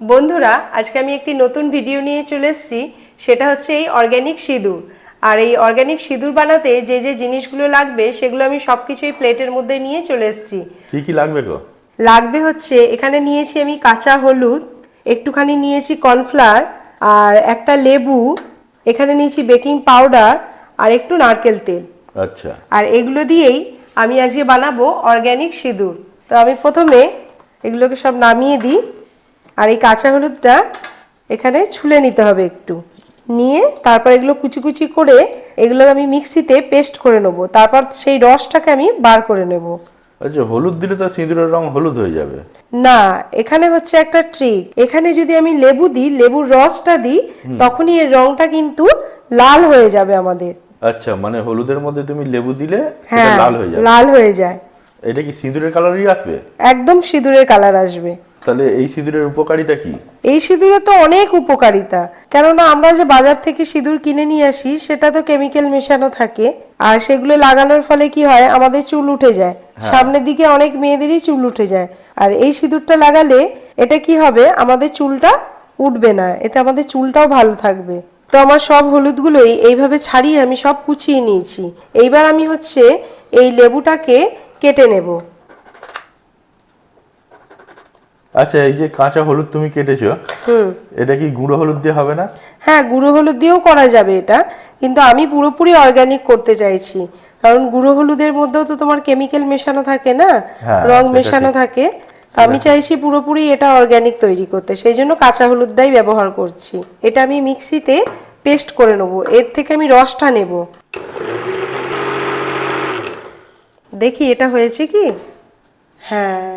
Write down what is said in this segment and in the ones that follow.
বন্ধুরা আজকে আমি একটি নতুন ভিডিও নিয়ে চলে এসেছি। সেটা হচ্ছে এই অর্গ্যানিক সিঁদুর। আর এই অর্গ্যানিক সিঁদুর বানাতে যে যে জিনিসগুলো লাগবে সেগুলো আমি সব কিছুই প্লেটের মধ্যে নিয়ে চলে এসেছি। কি কি লাগবে গো? লাগবে হচ্ছে এখানে নিয়েছি আমি কাঁচা হলুদ একটুখানি নিয়েছি কর্নফ্লাওয়ার আর একটা লেবু এখানে নিয়েছি বেকিং পাউডার আর একটু নারকেল তেল। আচ্ছা। আর এগুলো দিয়েই আমি আজকে বানাবো অর্গ্যানিক সিঁদুর। তো আমি প্রথমে এগুলোকে সব নামিয়ে দিই। আর এই কাঁচা হলুদটা এখানে ছুলে নিতে হবে একটু। নিয়ে তারপর এগুলো কুচি কুচি করে এগুলো আমি মিক্সিতে পেস্ট করে নেব। তারপর সেই রসটাকে আমি বার করে নেব। আচ্ছা হলুদ দিলে তো সিঁদুরের রং হলুদ হয়ে যাবে। না এখানে হচ্ছে একটা ট্রিক। এখানে যদি আমি লেবু দিই লেবুর রসটা দিই তখনই এর রংটা কিন্তু লাল হয়ে যাবে আমাদের। আচ্ছা মানে হলুদের মধ্যে তুমি লেবু দিলে হ্যাঁ লাল হয়ে যাবে। লাল হয়ে যায়। এটা কি সিঁদুরের কালারই আসবে? একদম সিঁদুরের কালার আসবে। তাহলে এই সিঁদুরের উপকারিতা কি? এই সিঁদুরের তো অনেক উপকারিতা। কেননা আমরা যে বাজার থেকে সিঁদুর কিনে নিয়ে আসি সেটা তো কেমিক্যাল মেশানো থাকে। আর সেগুলো লাগানোর ফলে কি হয় আমাদের চুল উঠে যায়। সামনের দিকে অনেক মেয়েদেরই চুল উঠে যায়। আর এই সিঁদুরটা লাগালে এটা কি হবে আমাদের চুলটা উঠবে না। এতে আমাদের চুলটাও ভালো থাকবে। তো আমার সব হলুদগুলোই এইভাবে ছাড়িয়ে আমি সব কুচিয়ে নিয়েছি। এইবার আমি হচ্ছে এই লেবুটাকে কেটে নেব। আচ্ছা এই যে কাঁচা হলুদ তুমি কেটেছো হুম। এটা কি গুঁড়ো হলুদ দিয়ে হবে না? হ্যাঁ গুঁড়ো হলুদ দিয়েও করা যাবে এটা কিন্তু আমি পুরোপুরি অর্গানিক করতে চাইছি। কারণ গুঁড়ো হলুদের মধ্যেও তো তোমার কেমিক্যাল মেশানো থাকে না হ্যাঁ, রং মেশানো থাকে। তো আমি চাইছি পুরোপুরি এটা অর্গানিক তৈরি করতে সেই জন্য কাঁচা হলুদটাই ব্যবহার করছি। এটা আমি মিক্সিতে পেস্ট করে নেব এর থেকে আমি রসটা নেব। দেখি এটা হয়েছে কি? হ্যাঁ।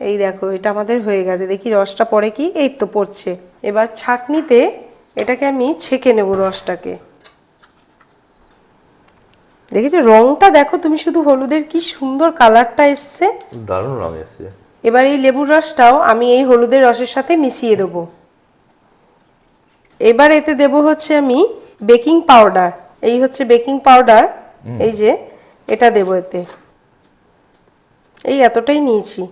এই দেখো এটা আমাদের হয়ে গেছে। দেখি রসটা পরে কি? এই তো পড়ছে। এবার ছাঁকনিতে এটাকে আমি ছেঁকে নেব রসটাকে। দেখেছ? রংটা দেখো তুমি শুধু হলুদের কি সুন্দর কালারটা এসছে। দারুণ রং এসছে। এবার এই লেবুর রসটাও আমি এই হলুদের রসের সাথে মিশিয়ে দেবো। এবার এতে দেব হচ্ছে আমি বেকিং পাউডার। এই হচ্ছে বেকিং পাউডার। এই যে এটা দেবো এতে। এই এতটাই নিয়েছি।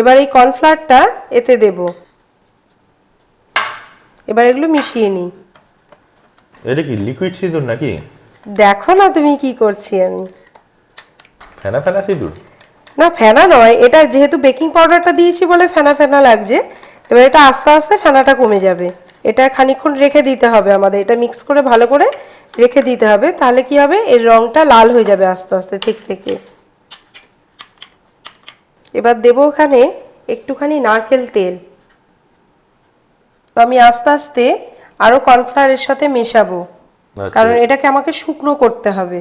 এবার এই কর্নফ্লাওয়ারটা এতে দেব। এবার এগুলো মিশিয়ে নিই। এটা কি লিকুইড সিঁদুর নাকি? দেখো না তুমি কি করছি আমি। ফেনা ফেনা সিঁদুর? না ফেনা নয় এটা যেহেতু বেকিং পাউডারটা দিয়েছি বলে ফেনা ফেনা লাগছে এবার এটা আস্তে আস্তে ফেনাটা কমে যাবে। এটা খানিকক্ষণ রেখে দিতে হবে আমাদের এটা মিক্স করে ভালো করে রেখে দিতে হবে তাহলে কি হবে? এর রংটা লাল হয়ে যাবে আস্তে আস্তে ঠিক থেকে। এবার দেবো ওখানে একটুখানি নারকেল তেল। তো আমি আস্তে আস্তে আরও কর্নফ্লাওয়ারের সাথে মেশাবো। আচ্ছা। কারণ এটাকে আমাকে শুকনো করতে হবে।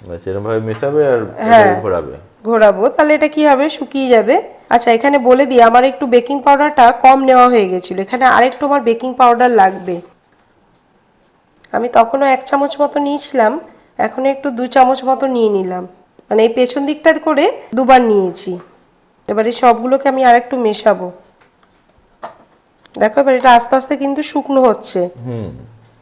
আচ্ছা মেশাবে আর হ্যাঁ। ঘোরাবে। ঘোরাবো। তাহলে এটা কি হবে? শুকিয়ে যাবে। আচ্ছা এখানে বলে দিই আমার একটু বেকিং পাউডারটা কম নেওয়া হয়ে গেছিল। এখানে আরেকটু আমার বেকিং পাউডার লাগবে। আমি তখনও এক চামচ মতো নিয়েছিলাম। এখন একটু দু চামচ মতো নিয়ে নিলাম। মানে এই পেছন দিকটা করে দুবার নিয়েছি। এবার এই সবগুলোকে আমি আরেকটু মেশাবো। দেখো এবার এটা আস্তে আস্তে কিন্তু শুকনো হচ্ছে। হুম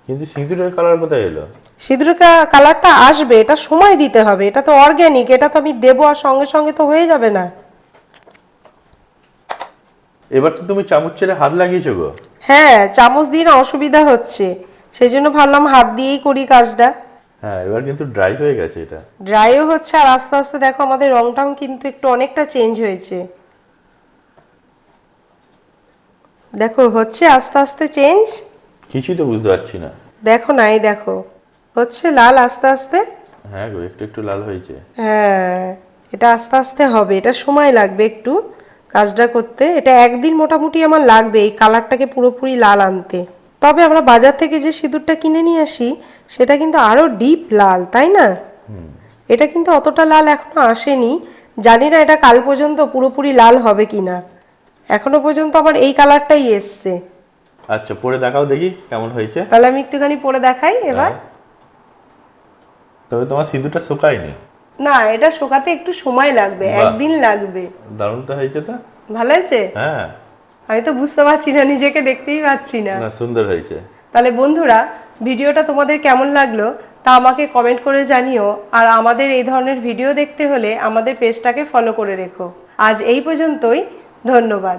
কিন্তু সিঁদুরের কালার কোথায় এলো? সিঁদুরের কালারটা আসবে এটা সময় দিতে হবে এটা তো অর্গ্যানিক এটা তো আমি দেবো আর সঙ্গে সঙ্গে তো হয়ে যাবে না। এবার তো তুমি চামচ ছেড়ে হাত লাগিয়েছো গো। হ্যাঁ চামচ দিয়ে না অসুবিধা হচ্ছে সেই জন্য ভাবলাম হাত দিয়েই করি কাজটা। হ্যাঁ এবার কিন্তু ড্রাই হয়ে গেছে এটা। ড্রাইও হচ্ছে আর আস্তে আস্তে দেখো আমাদের রংটাও কিন্তু একটু অনেকটা চেঞ্জ হয়েছে। দেখো হচ্ছে আস্তে আস্তে চেঞ্জ কিছুই তো বুঝতে পারছি না। দেখো না এই দেখো হচ্ছে লাল আস্তে আস্তে? হ্যাঁ গো একটু একটু লাল হয়েছে। হ্যাঁ এটা আস্তে আস্তে হবে এটা সময় লাগবে একটু কাজটা করতে। এটা একদিন মোটামুটি আমার লাগবে এই কালারটাকে পুরোপুরি লাল আনতে। তবে আমরা বাজার থেকে যে সিঁদুরটা কিনে নিয়ে আসি সেটা কিন্তু আরও ডিপ লাল তাই না? এটা কিন্তু অতটা লাল এখনও আসেনি। জানি না এটা কাল পর্যন্ত পুরোপুরি লাল হবে কিনা। এখনও পর্যন্ত আমার এই কালারটাই এসছে। আচ্ছা পরে দেখাও দেখি কেমন হয়েছে। তাহলে আমি একটুখানি পরে দেখাই এবার। হ্যাঁ। তবে তোমার সিঁদুরটা শুকায়নি। না এটা শোকাতে একটু সময় লাগবে একদিন লাগবে। দারুণ তো হয়েছে তো। ভালো আছে হ্যাঁ। আমি তো বুঝতে পারছি না নিজেকে দেখতেই পাচ্ছি না। না সুন্দর হয়েছে। তাহলে বন্ধুরা ভিডিওটা তোমাদের কেমন লাগল তা আমাকে কমেন্ট করে জানিও আর আমাদের এই ধরনের ভিডিও দেখতে হলে আমাদের পেজটাকে ফলো করে রেখো। আজ এই পর্যন্তই ধন্যবাদ।